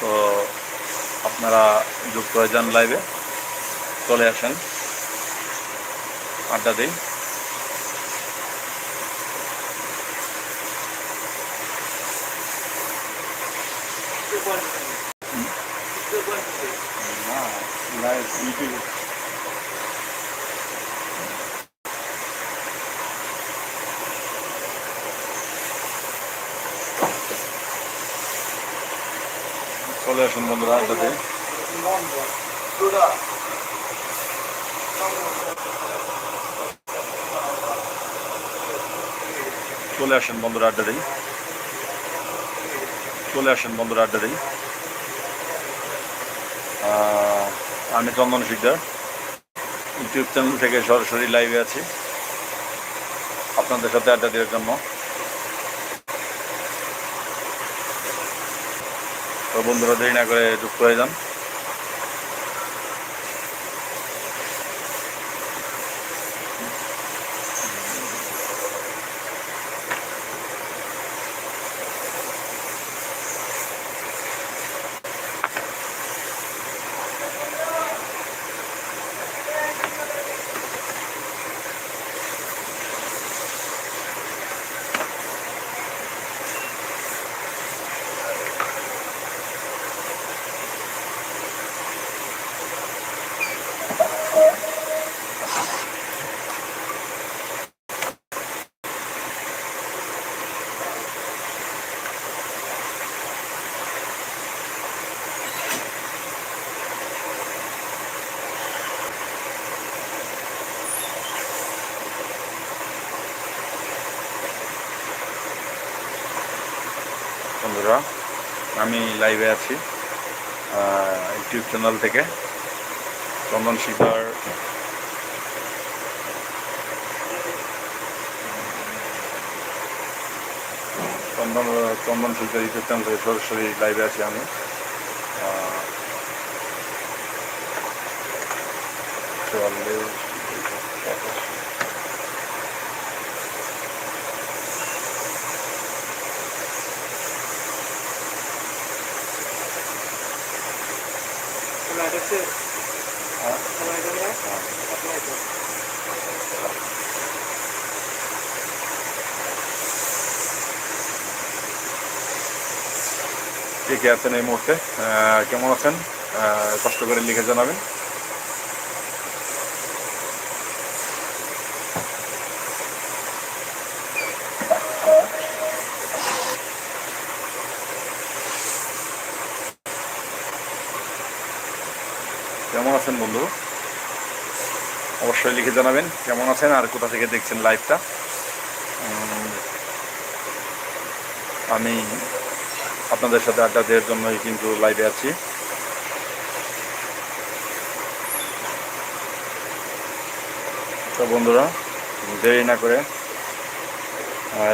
তো আপনারা যুক্ত হয়ে যান লাইভে চলে আসেন। আড্ডা দিন না লাইভ ইউটিউব চলে আসুন বন্ধুরা আড্ডা দিন চলে আসেন বন্ধুরা আড্ডা দিই চলে আসেন বন্ধুরা আড্ডা দিই আমি চন্দন শিকদার। ইউটিউব চ্যানেল থেকে সরাসরি লাইভে আছি। আপনাদের সাথে আড্ডা দেওয়ার জন্য। বন্ধুরা দেরি না করে যুক্ত হয়ে যান। বন্ধুরা আমি লাইভে আছি ইউটিউব চ্যানেল থেকে। চন্দন শিকদার। চন্দন চন্দন শিকদার ইউটিউব চ্যানেল থেকে সরাসরি লাইভে আছি আমি। আহ, কে কে আছেন এই মুহূর্তে? আহ, কেমন আছেন? কষ্ট করে লিখে জানাবেন। কেমন আছেন বন্ধু? অবশ্যই লিখে জানাবেন কেমন আছেন আর কোথা থেকে দেখছেন লাইভটা। আমি আপনাদের সাথে আড্ডা দেওয়ার জন্যই কিন্তু লাইভে আছি। তো বন্ধুরা, দেরি না করে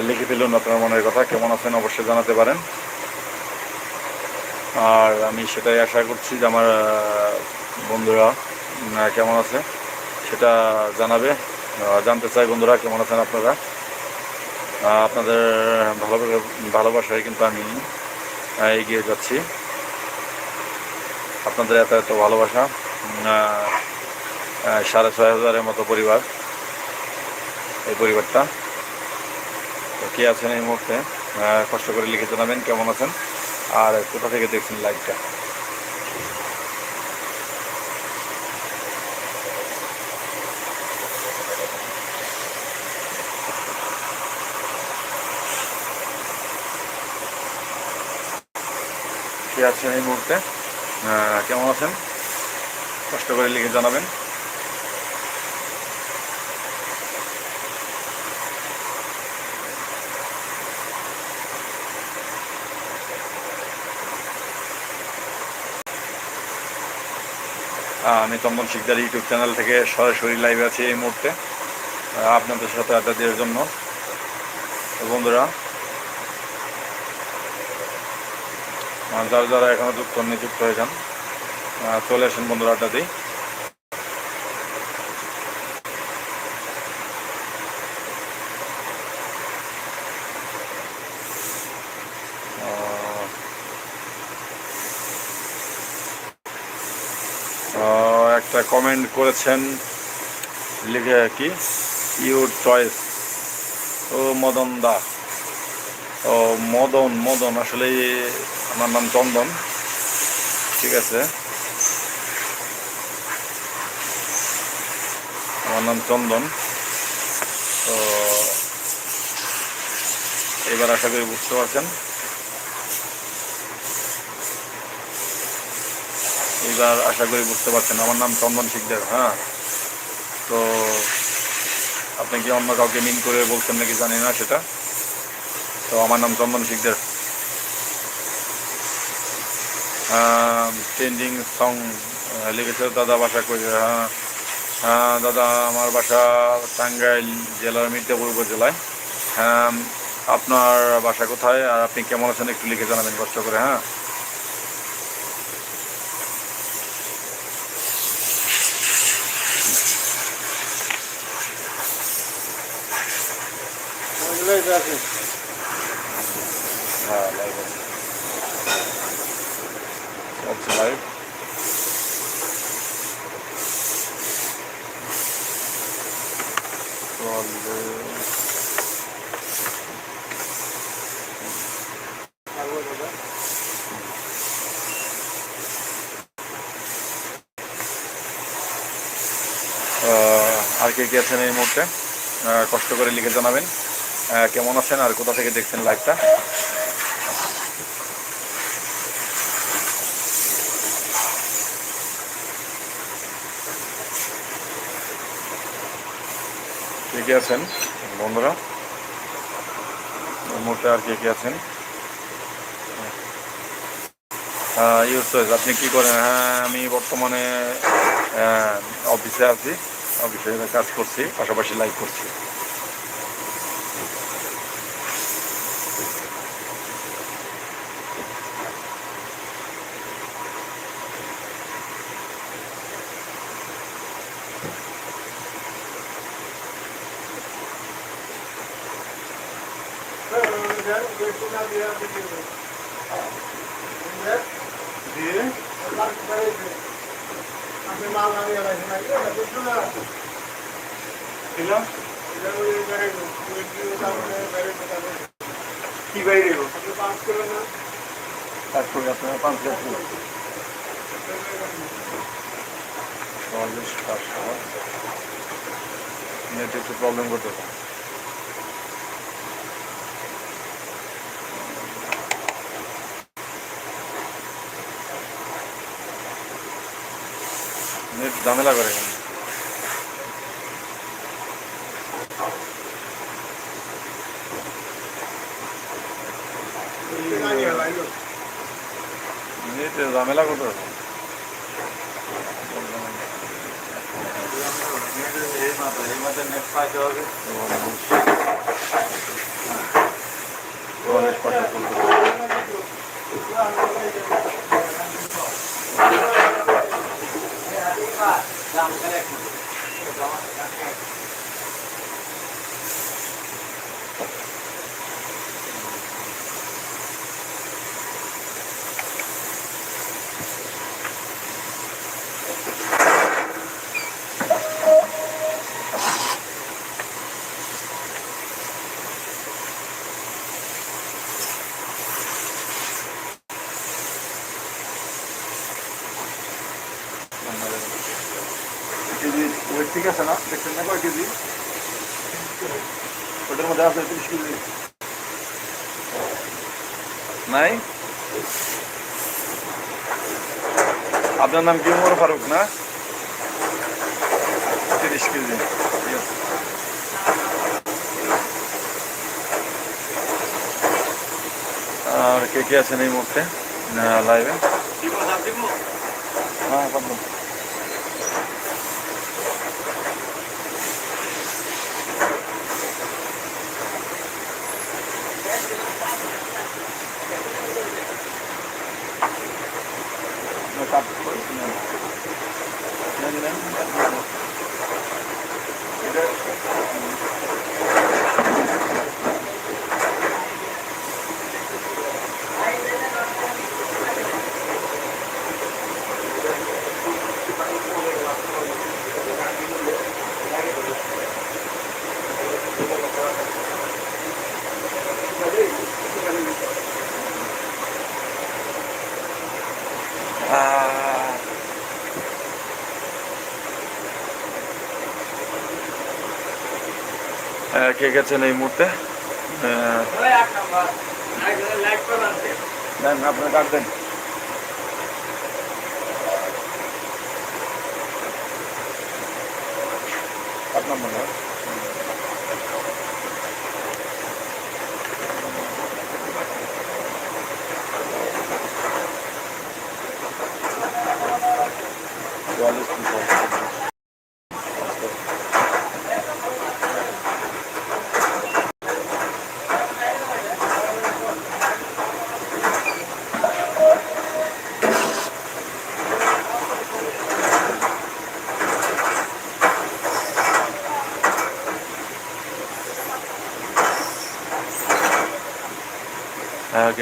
লিখে ফেলুন আপনার মনের কথা, কেমন আছেন অবশ্যই জানাতে পারেন। আর আমি সেটাই আশা করছি যে আমার বন্ধুরা কেমন আছে? সেটা জানাবে জানতে চাই বন্ধুরা, কেমন আছেন আপনারা? আপনাদের ভালো, ভালোবাসায় কিন্তু আমি এগিয়ে যাচ্ছি। আপনাদের এত এত ভালোবাসা সাড়ে ছয় হাজারের মতো পরিবার, এই পরিবারটা। তো কে আছেন এই মুহূর্তে? কষ্ট করে লিখে জানাবেন, কেমন আছেন? আর কোথা থেকে দেখছেন লাইভটা কে আছেন এই মুহূর্তে? কেমন আছেন? কষ্ট করে লিখে জানাবেন। আমি চন্দন শিকদার ইউটিউব চ্যানেল থেকে সরাসরি লাইভে আছি এই মুহূর্তে। আপনাদের সাথে আড্ডা দেওয়ার জন্য। বন্ধুরা যারা যারা এখনও যুক্ত হননি, যুক্ত হয়েছেন চলে আসেন বন্ধুরা আড্ডা দিই। একটা কমেন্ট করেছেন লিখে কি? ইউর চয়েস ও মদন দা। ও মদন মদন আসলে আমার নাম চন্দন। ঠিক আছে। আমার নাম চন্দন। তো এবার আশা করি বুঝতে পারছেন। এবার আশা করি বুঝতে পারছেন। আমার নাম চন্দন শিকদার হ্যাঁ। তো আপনি কি অন্য কাউকে মিন করে বলছেন নাকি জানি না সেটা। তো আমার নাম চন্দন শিকদার। ট্রেন্ডিং সং লিখেছে দাদা বাসা করে হ্যাঁ। দাদা আমার বাসা টাঙ্গাইল জেলার মির্জাপুর উপজেলায় হ্যাঁ আপনার বাসা কোথায়? আর আপনি কেমন আছেন একটু লিখে জানাবেন কষ্ট করে হ্যাঁ। হ্যাঁ চলছে লাইভ চলে আহ, আর কে কে আছেন এই মুহূর্তে? কষ্ট করে লিখে জানাবেন। কেমন আছেন আর কোথা থেকে দেখছেন লাইভটা কে আছেন? বন্ধুরা মুহূর্তে আর কে কে আছেন? ইউর চয়েস আপনি কি করেন? হ্যাঁ আমি বর্তমানে অফিসে আছি, অফিসে কাজ করছি, পাশাপাশি লাইভ করছি। দিয়ে দিলাম কি বাইরে তারপরে আপনার পাঁচ লাখ নেট একটু প্রবলেম করতে পারে ঝামেলা করে। ঝামেলা করতে পারে চল্লিশ পাঁচশো চলতে পারে। কেজি ওয়েট ঠিক আছে না? দেখছেন না কয় কেজি। ওটার মধ্যে আছে তিরিশ কেজি। নাই? আপনার নাম কি উমর ফারুক না? তিরিশ কেজি। ঠিক আছে আর কে কে আছেন এই মুহূর্তে? লাইভে হ্যাঁ Amen. কে গেছেন এই মুহূর্তে? না দেন আপনি কাট দেন কাট নাম্বার না চুয়াল্লিশ পঞ্চাশ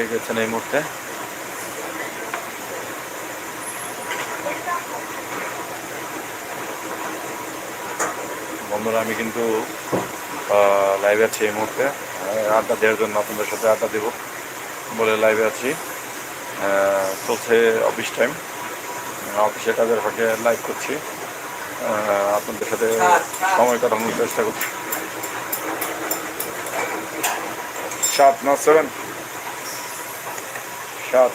কে গেছেন এই মুহূর্তে। বন্ধুরা, আমি কিন্তু লাইভে আছি এই মুহূর্তে। আড্ডা দেওয়ার জন্য আপনাদের সাথে আড্ডা দেব বলে লাইভে আছি। চলছে অফিস টাইম অফিসে কাজের ফাঁকে লাইভ করছি। আপনাদের সাথে সময় কাটানোর চেষ্টা করছি। সাত না সেভেন সাত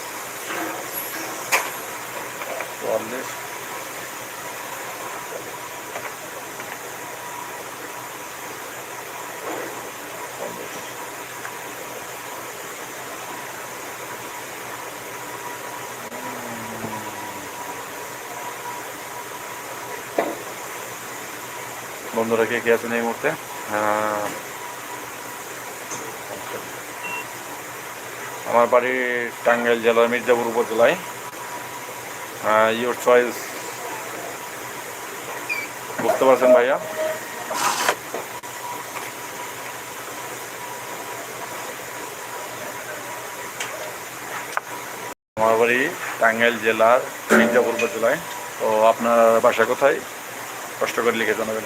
চুয়াল্লিশ। বন্ধুরা কে কে আছেন এই মুহূর্তে? আমার বাড়ি টাঙ্গাইল জেলার মির্জাপুর উপজেলায়। ইউর চয়েস বুঝতে পারছেন ভাইয়া? আমার বাড়ি টাঙ্গাইল জেলার মির্জাপুর উপজেলায়। তো আপনার বাসা কোথায়? কষ্ট করে লিখে জানাবেন।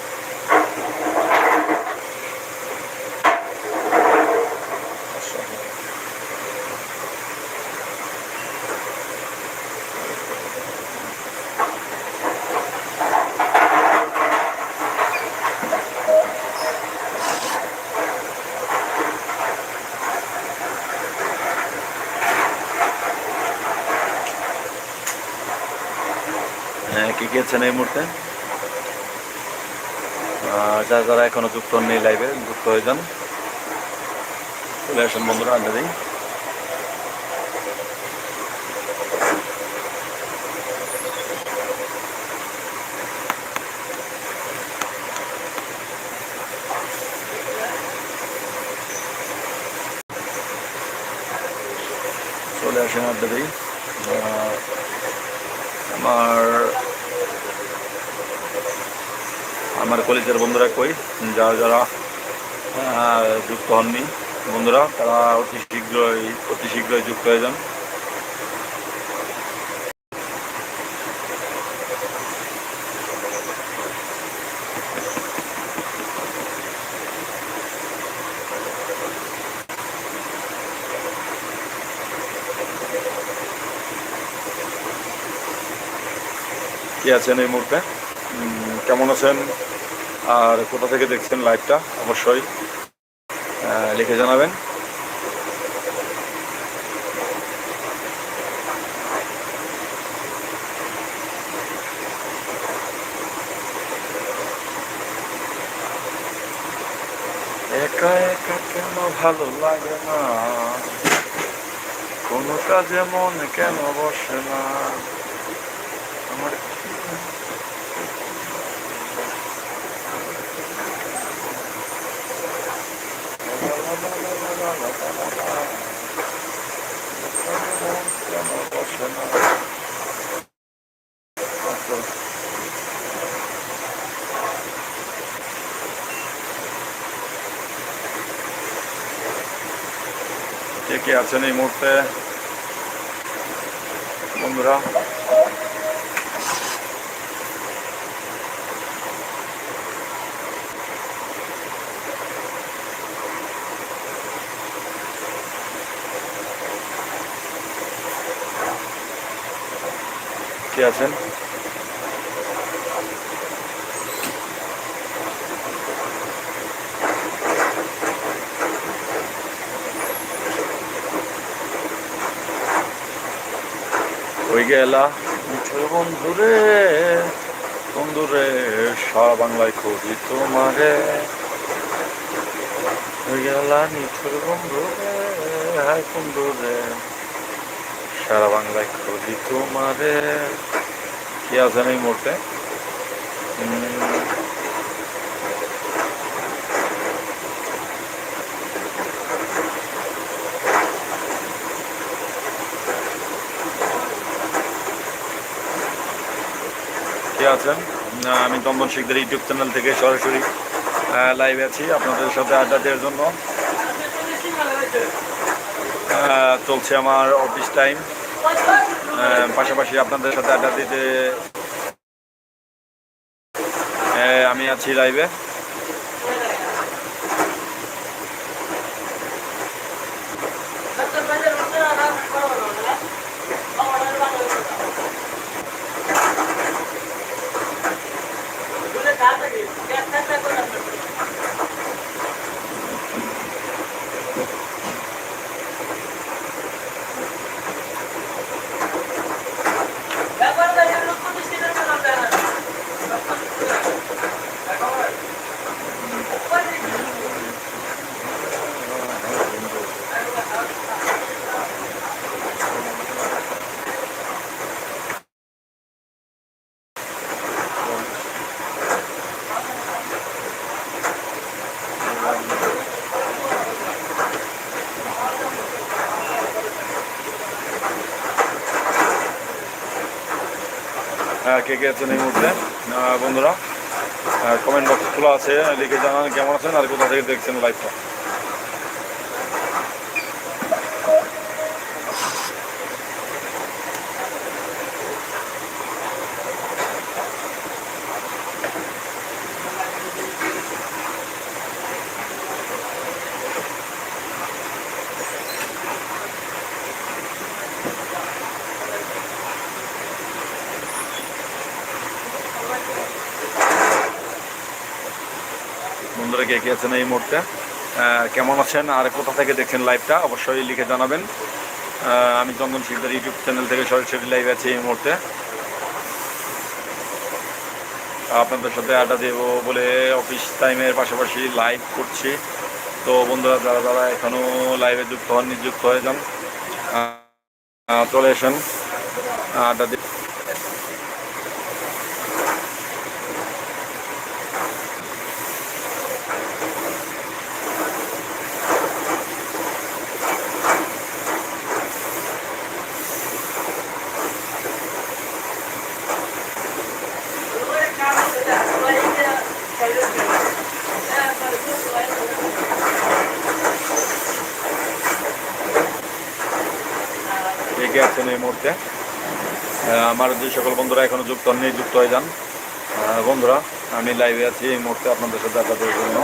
গিয়েছেন এই মুহূর্তে। যারা যারা এখনও যুক্ত নেই লাইভে যুক্ত হয়ে যান। চলে আসুন বন্ধুরা আড্ডা চলে আসেন আহ, আমার আমার কলেজের বন্ধুরা কই? যারা যারা যুক্ত হননি, বন্ধুরা, তারা অতি শীঘ্রই অতি শীঘ্রই যুক্ত হয়ে যান। কি আছেন এই মুহূর্তে? কেমন আছেন? আর কোথা থেকে দেখছেন লাইভটা? অবশ্যই লিখে জানাবেন। একা একা কেন ভালো লাগে না? কোনো কাজে মন কেন বসে না? আছেন এই মুহূর্তে। বন্ধুরা। কে আছেন? গেলা। মিঠুর বন্ধুরে বন্ধুরে, সারা বাংলায় খুঁজি তোমারে। গেলা মিঠুর বন্ধুরে, হায় বন্ধুরে, সারা বাংলায় খুঁজি তোমারে। কি আছেন এই মুহূর্তে? আছেন। আমি তন্দন শিখদের ইউটিউব চ্যানেল থেকে সরাসরি লাইভে আছি আপনাদের সাথে আড্ডা দেওয়ার জন্য। চলছে আমার অফিস টাইম পাশাপাশি আপনাদের সাথে আড্ডা দিতে আমি আছি লাইভে কে কে আছেন এই মুহূর্তে? বন্ধুরা কমেন্ট বক্স খোলা আছে, লিখে জানান কেমন আছেন আর কোথা থেকে দেখছেন লাইভটা বন্ধুরা কে কে আছেন এই মুহূর্তে। কেমন আছেন আর কোথা থেকে দেখছেন লাইভটা অবশ্যই লিখে জানাবেন। আমি চন্দন শিকদার ইউটিউব চ্যানেল থেকে সরাসরি লাইভ আছি এই মুহূর্তে। আপনাদের সাথে আড্ডা দেব বলে অফিস টাইমের পাশাপাশি লাইভ করছি। তো বন্ধুরা, যারা যারা এখনও লাইভে যুক্ত হন নিযুক্ত হয়ে যান। চলে আসেন। আড্ডা দিয়ে এগিয়ে আছেন এই মুহূর্তে আহ, আমার যে সকল বন্ধুরা নিয়ে যুক্ত হয়ে যান। বন্ধুরা, আমি লাইভে আছি, এই মুহূর্তে আপনাদের সাথে দেওয়ার জন্য।